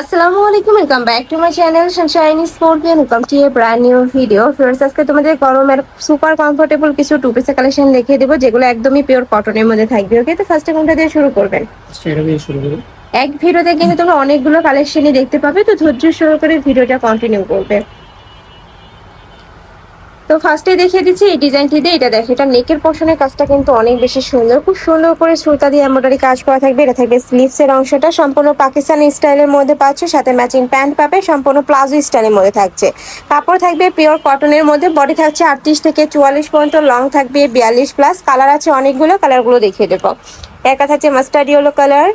আসসালামু আলাইকুম welcome back to my channel Sunshine Sportian welcome to a brand new video friends আজকে তোমাদের গরমের সুপার কমফোর্টেবল কিছু টু পিসের কালেকশন দেখিয়ে দেবো যেগুলো একদমই পিওর কটনের মধ্যে থাকবে ওকে তো ফার্স্টে কোনটা দিয়ে শুরু করবেন? আচ্ছা, এক ভিডিওতে কিন্তু তোমরা অনেকগুলো কালেকশনই দেখতে পাবে তো ধৈর্য সহকারে ভিডিওটা কন্টিনিউ করবে। তো ফার্স্টে দেখিয়ে দিচ্ছি, এই ডিজাইনটি দিয়ে এটা দেখো। এটা নেকের পশনের কাজটা কিন্তু অনেক বেশি সুন্দর। খুব সুন্দর করে সুতা দিয়ে এমব্রয়ডারি কাজ করা থাকবে। এটা থাকবে স্লিভসের অংশটা। সম্পূর্ণ পাকিস্তানি স্টাইলের মধ্যে পাচ্ছ। সাথে ম্যাচিং প্যান্ট পাবে। সম্পূর্ণ প্লাজো স্টাইলের মধ্যে থাকছে। কাপড় থাকবে পিওর কটনের মধ্যে। বডি থাকছে আটত্রিশ থেকে চুয়াল্লিশ পর্যন্ত। লং থাকবে বিয়াল্লিশ প্লাস কালার আছে অনেকগুলো। কালারগুলো দেখিয়ে দেবো। একা থাকছে মাস্টার্ড ইয়েলো কালার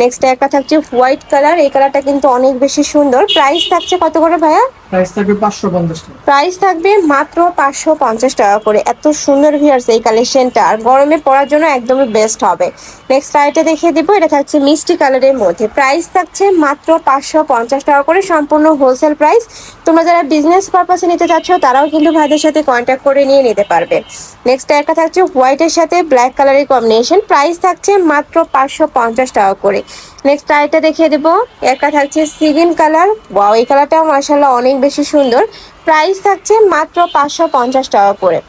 নেক্সট একটা থাকছে হোয়াইট কালার এই কালারটা কিন্তু অনেক বেশি সুন্দর। প্রাইস থাকছে কত করে ভাইয়া? প্রাইস থাকবে পাঁচশো পঞ্চাশ টাকা। প্রাইস থাকবে মাত্র পাঁচশো পঞ্চাশ টাকা করে। এত সুন্দর ভিয়ার্স এই কালেকশনটা আর গরমে পরার জন্য একদমই বেস্ট হবে। নেক্সট আইটা দেখিয়ে দিব, এটা থাকছে মিষ্টি কালারের মধ্যে। প্রাইস থাকছে মাত্র পাঁচশো পঞ্চাশ টাকা করে, সম্পূর্ণ হোলসেল প্রাইস তোমরা যারা বিজনেস পারপাসে নিতে চাচ্ছ, তারাও কিন্তু ভাইদের সাথে কন্ট্যাক্ট করে নিয়ে নিতে পারবে। নেক্সট একটা থাকছে হোয়াইটের সাথে ব্ল্যাক কালারের কম্বিনেশন প্রাইস থাকছে মাত্র পাঁচশো পঞ্চাশ টাকা করে। নেক্সট আইটা দেখিয়ে দেবো, একটা থাকছে সিগিন কালার ওয়াও এই কালারটাও মার্শাল্লাহ অনেক বেশি সুন্দর। প্রাইস থাকছে মাত্র পাঁচশো পঞ্চাশ টাকা করে।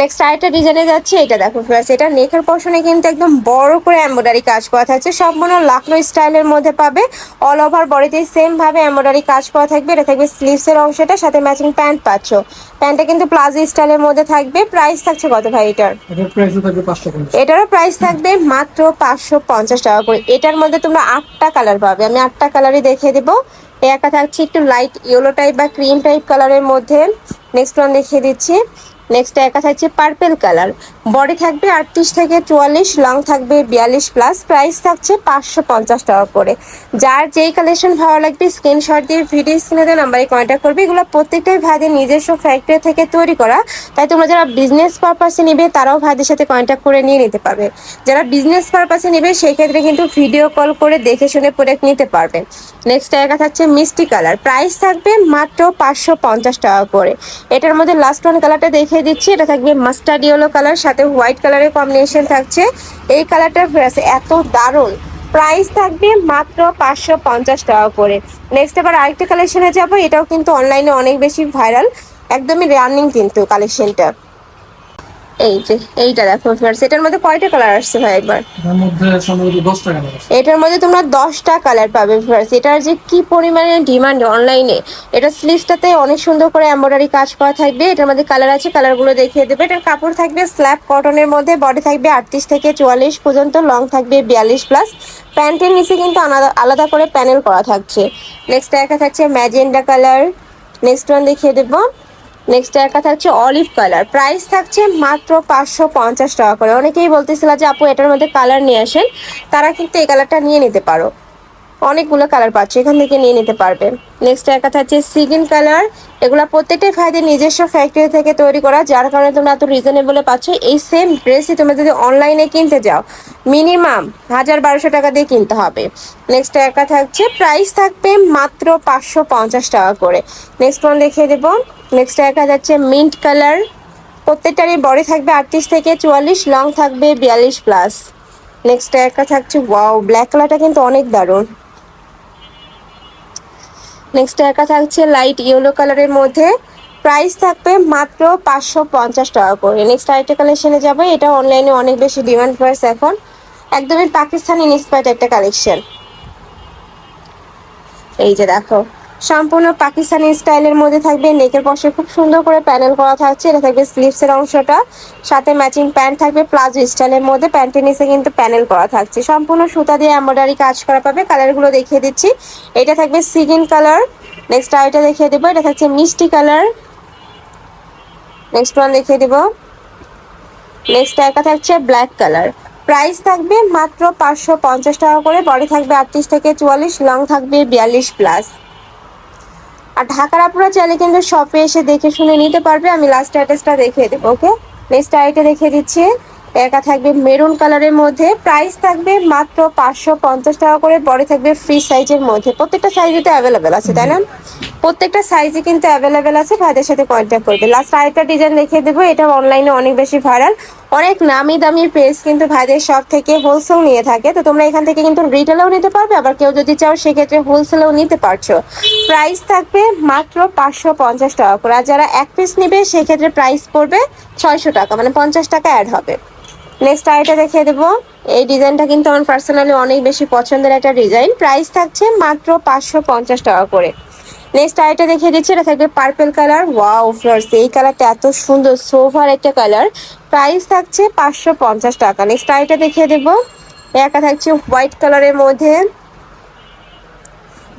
নেক্সট আরেকটা ডিজাইনে যাচ্ছে এটা দেখো ফ্রেন্ডস এটা নেকের পশনে কিন্তু একদম বড় করে এমব্রয়ডারি কাজ করা থাকছে। সম্পূর্ণ লাকনো স্টাইলের মধ্যে পাবে। অল ওভার বডিতে সেম ভাবে এমব্রয়ডারি কাজ করা থাকবে। এটা থাকবে স্লিভসের অংশটা সাথে ম্যাচিং প্যান্ট পাচ্ছ। প্যান্টটা কিন্তু প্লাজো স্টাইলের মধ্যে থাকবে। প্রাইস থাকছে কত ভাই এটার? এটারও প্রাইস থাকবে মাত্র পাঁচশো পঞ্চাশ টাকা করে। এটার মধ্যে তোমরা আটটা কালার পাবে। আমি আটটা কালারই দেখিয়ে দেবো। একটা থাকছে, একটু লাইট ইয়েলো টাইপ বা ক্রিম টাইপ কালারের মধ্যে নেক্সট ওয়ান দেখিয়ে দিচ্ছি। নেক্সট একা থাকছে পার্পেল কালার বডি থাকবে আটত্রিশ থেকে চুয়াল্লিশ লং থাকবে বিয়াল্লিশ প্লাস প্রাইস থাকছে পাঁচশো পঞ্চাশ টাকা করে। যার যেই কালেকশন ভালো লাগবে স্ক্রিনশট দিয়ে ভিডিও স্ক্রিনে নাম্বারে কন্ট্যাক্ট করবে। এগুলো প্রত্যেকটাই ভাইদের নিজস্ব ফ্যাক্টরি থেকে তৈরি করা। তাই তোমরা যারা বিজনেস পারপাসে নিবে, তারাও ভাইদের সাথে কন্ট্যাক্ট করে নিয়ে নিতে পারবে। যারা বিজনেস পারপাসে নেবে সেই ক্ষেত্রে কিন্তু ভিডিও কল করে দেখে শুনে প্রোডাক্ট নিতে পারবে। নেক্সট একা থাকছে মিষ্টি কালার প্রাইস থাকবে মাত্র পাঁচশো পঞ্চাশ টাকা করে। এটার মধ্যে লাস্ট ওয়ান কালারটা দেখিয়ে দিচ্ছি, এটা থাকবে মাস্টার্ড ইয়েলো কালার সাথে হোয়াইট কালারের কম্বিনেশন থাকছে। এই কালারটার এত দারুণ। প্রাইস থাকবে মাত্র পাঁচশো পঞ্চাশ টাকা করে। নেক্সট এবার আরেকটা কালেকশনে যাব, এটাও কিন্তু অনলাইনে অনেক বেশি ভাইরাল একদমই রানিং কিন্তু কালেকশনটা এই যে এইটা দেখো ফ্রেন্ডস এটার মধ্যে কয়টা কালার আসছে ভাই একবার? এটার মধ্যে সম্ভবত দশ টাকা নেবে এটার মধ্যে তোমরা দশটা কালার পাবে ফার্স্ট এটার যে কি পরিমাণে ডিমান্ড অনলাইনে এটা স্লিভসটাতে অনেক সুন্দর করে এমব্রয়ডারি কাজ করা থাকবে এটার মধ্যে কালার আছে কালারগুলো দেখিয়ে দেবে এটার কাপড় থাকবে স্ল্যাব কটনের মধ্যে বডি থাকবে আটত্রিশ থেকে চুয়াল্লিশ পর্যন্ত লং থাকবে বিয়াল্লিশ প্লাস প্যান্টের নিচে কিন্তু আলাদা আলাদা করে প্যানেল করা থাকছে। নেক্সট একা থাকছে ম্যাজেন্ডা কালার নেক্সট ওয়ান দেখিয়ে দেবো। নেক্সট একা থাকছে অলিভ কালার প্রাইস থাকছে মাত্র পাঁচশো পঞ্চাশ টাকা করে। অনেকেই বলতেছিল যে, আপু, এটার মধ্যে কালার নিয়ে আসেন। তারা কিন্তু এই কালারটা নিয়ে নিতে পারো। অনেকগুলো কালার পাচ্ছ, এখান থেকে নিয়ে নিতে পারবে। নেক্সট একা থাকছে সিগিন কালার এগুলো প্রত্যেকটাই ফায়দের নিজস্ব ফ্যাক্টরি থেকে তৈরি করা, যার কারণে তোমরা এত রিজনেবলে পাচ্ছ। এই সেম ড্রেসই তোমরা যদি অনলাইনে কিনতে যাও মিনিমাম হাজার বারোশো টাকা দিয়ে কিনতে হবে। নেক্সট একা থাকছে প্রাইস থাকবে মাত্র পাঁচশো পঞ্চাশ টাকা করে। নেক্সট ওয়ান দেখিয়ে দেবো। নেক্সট একা যাচ্ছে মিন্ট কালার প্রত্যেকটারই বডি থাকবে আটত্রিশ থেকে চুয়াল্লিশ লং থাকবে বিয়াল্লিশ প্লাস নেক্সট একটা থাকছে ওয়াও ব্ল্যাক কালারটা কিন্তু অনেক দারুণ। নেক্সট একা থাকছে লাইট ইয়েলো কালারের মধ্যে। প্রাইস থাকবে মাত্র পাঁচশো পঞ্চাশ টাকা করে। নেক্সট আরেকটা কালেকশানে যাব। এটা অনলাইনে অনেক বেশি ডিমান্ড প্রাইস এখন। একদমই পাকিস্তানি ইন্সপায়ার্ড একটা কালেকশন এই যে দেখো। সম্পূর্ণ পাকিস্তানি স্টাইলের মধ্যে থাকবে নেকের পাশে খুব সুন্দর করে প্যানেল করা থাকছে। এটা থাকবে স্লিভসের অংশটা। সাথে ম্যাচিং প্যান্ট থাকবে, প্লাজো স্টাইলের মধ্যে প্যান্টের নিচে কিন্তু প্যানেল করা থাকছে। সম্পূর্ণ সুতা দিয়ে এমব্রয়ডারি কাজ করা পাবে। কালারগুলো দেখিয়ে দিচ্ছি। এটা থাকবে সিগিন কালার। নেক্সট আরেকটা দেখিয়ে দেবো। এটা থাকছে মিষ্টি কালার। নেক্সট ওয়ান দেখিয়ে দেবো। নেক্সট একা থাকছে ব্ল্যাক কালার প্রাইস থাকবে মাত্র পাঁচশো পঞ্চাশ টাকা করে। বডি থাকবে আটত্রিশ থেকে চুয়াল্লিশ। লং থাকবে বিয়াল্লিশ প্লাস আর ঢাকার আপনারা চাইলে কিন্তু শপে এসে দেখে শুনে নিতে পারবে। আমি লাস্ট অ্যাড্রেসটা দেখিয়ে দেবো ওকে নেক্সট আইটে দেখিয়ে দিচ্ছি। একা থাকবে মেরুন কালারের মধ্যে। প্রাইস থাকবে মাত্র পাঁচশো পঞ্চাশ টাকা করে, পরে থাকবে ফ্রি সাইজের মধ্যে। প্রত্যেকটা সাইজে তো অ্যাভেলেবেল আছে, তাই না? প্রত্যেকটা সাইজে কিন্তু অ্যাভেলেবেল আছে, ভাইদের সাথে কন্ট্যাক্ট করবে। লাস্ট আরেকটা ডিজাইন দেখিয়ে দেবো, এটা অনলাইনে অনেক বেশি ভাইরাল অনেক নামি দামি পেজ কিন্তু ভাইদের শপ থেকে হোলসেল নিয়ে থাকে। তো তোমরা এখান থেকে কিন্তু রিটেলেও নিতে পারবে, আবার কেউ যদি চাও সেক্ষেত্রে হোলসেলেও নিতে পারছ। প্রাইস থাকবে মাত্র পাঁচশো পঞ্চাশ টাকা করে, আর যারা এক পিস নেবে সেক্ষেত্রে প্রাইস পড়বে ছয়শো টাকা মানে পঞ্চাশ টাকা অ্যাড হবে। নেক্সট আইটা দেখিয়ে দেবো, এই ডিজাইনটা কিন্তু আমার পার্সোনালি অনেক বেশি পছন্দের একটা ডিজাইন প্রাইস থাকছে মাত্র পাঁচশো পঞ্চাশ টাকা করে। নেক্সট আইটা দেখিয়ে দিচ্ছি, এটা থাকবে পার্পেল কালার ওয়াও ফ্লার্স এই কালারটা এত সুন্দর সোভার একটা কালার প্রাইস থাকছে পাঁচশো পঞ্চাশ টাকা। নেক্সট আইটা দেখিয়ে দেবো। একা থাকছে হোয়াইট কালারের মধ্যে।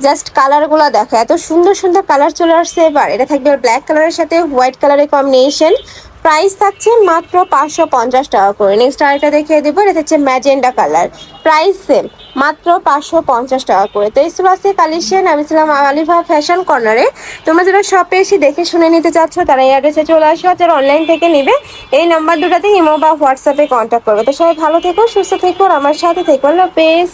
জাস্ট কালারগুলো দেখো, এত সুন্দর সুন্দর কালার চলে আসছে এবার। এটা থাকবে ব্ল্যাক কালারের সাথে হোয়াইট কালারের কম্বিনেশন প্রাইস থাকছে মাত্র পাঁচশো পঞ্চাশ টাকা করে। নেক্সট আরেকটা দেখিয়ে দেবো, এটা হচ্ছে ম্যাজেন্ডা কালার। প্রাইস সেম মাত্র পাঁচশো পঞ্চাশ টাকা করে। তো এই আজকে কালেকশন, আমি ছিলাম আলিফা ফ্যাশন কর্নারে। তোমরা যারা শপে এসে দেখে শুনে নিতে চাচ্ছ, তারা এই অ্যাড্রেসে চলে আসো যারা অনলাইন থেকে নেবে, এই নাম্বার দুটাতে ইমো বা হোয়াটসঅ্যাপে কন্ট্যাক্ট করবে। তো সবাই ভালো থেকো, সুস্থ থেকো আমার সাথে থেকো। আল্লাহ হাফেজ।